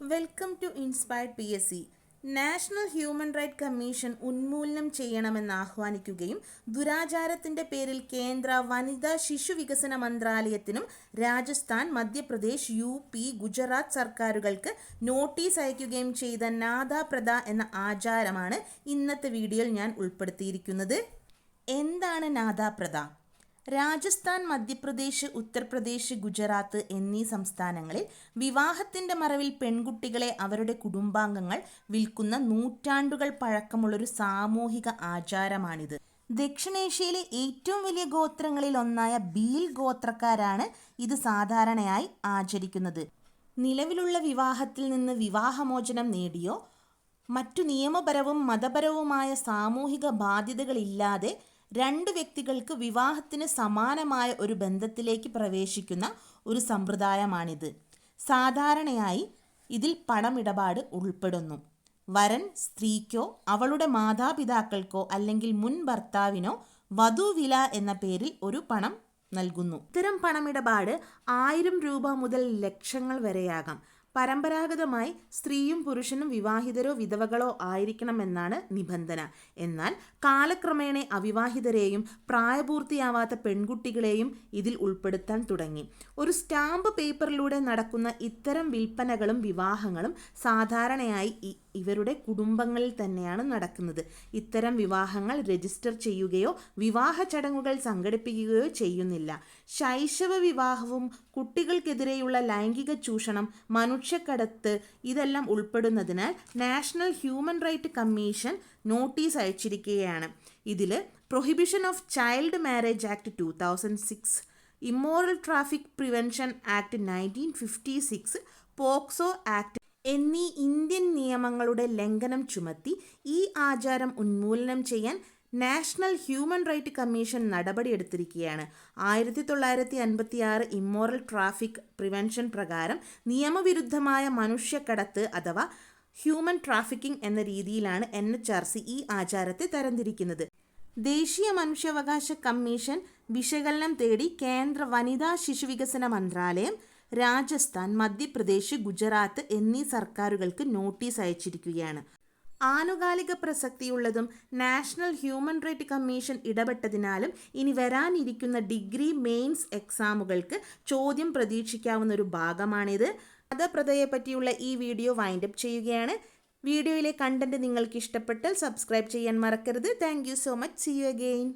Welcome to inspired P S C national human right commission ഉന്മൂലനം ചെയ്യണമെന്ന് ആഹ്വാനിക്കുകയും ദുരാചാരത്തിന്റെ പേരിൽ കേന്ദ്ര വനിതാ ശിശു വികസന മന്ത്രാലയത്തിനും രാജസ്ഥാൻ മധ്യപ്രദേശ് യു പി ഗുജറാത്ത് സർക്കാരുകൾക്ക് നോട്ടീസ് അയക്കുകയും ചെയ്ത നാദാപ്രദ എന്ന ആചാരമാണ് ഇന്നത്തെ വീഡിയോയിൽ ഞാൻ ഉൾപ്പെടുത്തിയിരിക്കുന്നത്. എന്താണ് നാദാപ്രദ രാജസ്ഥാൻ മധ്യപ്രദേശ് ഉത്തർപ്രദേശ് ഗുജറാത്ത് എന്നീ സംസ്ഥാനങ്ങളിൽ വിവാഹത്തിന്റെ മറവിൽ പെൺകുട്ടികളെ അവരുടെ കുടുംബാംഗങ്ങൾ വിൽക്കുന്ന നൂറ്റാണ്ടുകൾ പഴക്കമുള്ളൊരു സാമൂഹിക ആചാരമാണിത്. ദക്ഷിണേഷ്യയിലെ ഏറ്റവും വലിയ ഗോത്രങ്ങളിൽ ഒന്നായ ബീൽ ഗോത്രക്കാരാണ് ഇത് സാധാരണയായി ആചരിക്കുന്നത്. നിലവിലുള്ള വിവാഹത്തിൽ നിന്ന് വിവാഹമോചനം നേടിയോ മറ്റു നിയമപരവും മതപരവുമായ സാമൂഹിക ബാധ്യതകളില്ലാതെ രണ്ട് വ്യക്തികൾക്ക് വിവാഹത്തിന് സമാനമായ ഒരു ബന്ധത്തിലേക്ക് പ്രവേശിക്കുന്ന ഒരു സമ്പ്രദായമാണിത്. സാധാരണയായി ഇതിൽ പണമിടപാട് ഉൾപ്പെടുന്നു. വരൻ സ്ത്രീക്കോ അവളുടെ മാതാപിതാക്കൾക്കോ അല്ലെങ്കിൽ മുൻ ഭർത്താവിനോ വധുവില എന്ന പേരിൽ ഒരു പണം നൽകുന്നു. ഇത്തരം പണമിടപാട് ആയിരം രൂപ മുതൽ ലക്ഷങ്ങൾ വരെയാകാം. പരമ്പരാഗതമായി സ്ത്രീയും പുരുഷനും വിവാഹിതരോ വിധവകളോ ആയിരിക്കണമെന്നാണ് നിബന്ധന. എന്നാൽ കാലക്രമേണ അവിവാഹിതരെയും പ്രായപൂർത്തിയാവാത്ത പെൺകുട്ടികളെയും ഇതിൽ ഉൾപ്പെടുത്താൻ തുടങ്ങി. ഒരു സ്റ്റാമ്പ് പേപ്പറിലൂടെ നടക്കുന്ന ഇത്തരം വിൽപ്പനകളും വിവാഹങ്ങളും സാധാരണയായി ഇവരുടെ കുടുംബങ്ങളിൽ തന്നെയാണ് നടക്കുന്നത്. ഇത്തരം വിവാഹങ്ങൾ രജിസ്റ്റർ ചെയ്യുകയോ വിവാഹ ചടങ്ങുകൾ സംഘടിപ്പിക്കുകയോ ചെയ്യുന്നില്ല. ശൈശവ വിവാഹവും കുട്ടികൾക്കെതിരെയുള്ള ലൈംഗിക ചൂഷണം മനുഷ്യക്കടത്ത് ഇതെല്ലാം ഉൾപ്പെടുന്നതിനാൽ national human right commission notice അയച്ചിരിക്കുകയാണ്. ഇതിൽ prohibition of child marriage act two thousand six immoral traffic prevention act nineteen fifty six POCSO act എന്നീ ഇന്ത്യൻ നിയമങ്ങളുടെ ലംഘനം ചുമത്തി ഈ ആചാരം ഉന്മൂലനം ചെയ്യാൻ നാഷണൽ ഹ്യൂമൻ റൈറ്റ് കമ്മീഷൻ നടപടിയെടുത്തിരിക്കുകയാണ്. ആയിരത്തി തൊള്ളായിരത്തി അൻപത്തി ആറ് ഇമ്മോറൽ ട്രാഫിക് പ്രിവെൻഷൻ പ്രകാരം നിയമവിരുദ്ധമായ മനുഷ്യക്കടത്ത് അഥവാ ഹ്യൂമൻ ട്രാഫിക്കിംഗ് എന്ന രീതിയിലാണ് എൻ എച്ച് ആർ സി ഈ ആചാരത്തെ തരംതിരിക്കുന്നത്. ദേശീയ മനുഷ്യാവകാശ കമ്മീഷൻ വിശകലനം തേടി കേന്ദ്ര വനിതാ ശിശുവികസന മന്ത്രാലയം രാജസ്ഥാൻ മധ്യപ്രദേശ് ഗുജറാത്ത് എന്നീ സർക്കാരുകൾക്ക് നോട്ടീസ് അയച്ചിരിക്കുകയാണ്. ആനുകാലിക പ്രസക്തിയുള്ളതും നാഷണൽ ഹ്യൂമൻ റൈറ്റ് കമ്മീഷൻ ഇടപെട്ടതിനാലും ഇനി വരാനിരിക്കുന്ന ഡിഗ്രി മെയിൻസ് എക്സാമുകൾക്ക് ചോദ്യം പ്രതീക്ഷിക്കാവുന്ന ഒരു ഭാഗമാണിത്. മതപ്രതയെ പറ്റിയുള്ള ഈ വീഡിയോ വൈൻഡ് അപ്പ് ചെയ്യുകയാണ്. വീഡിയോയിലെ കണ്ടന്റ് നിങ്ങൾക്ക് ഇഷ്ടപ്പെട്ടാൽ സബ്സ്ക്രൈബ് ചെയ്യാൻ മറക്കരുത്. Thank so much see you again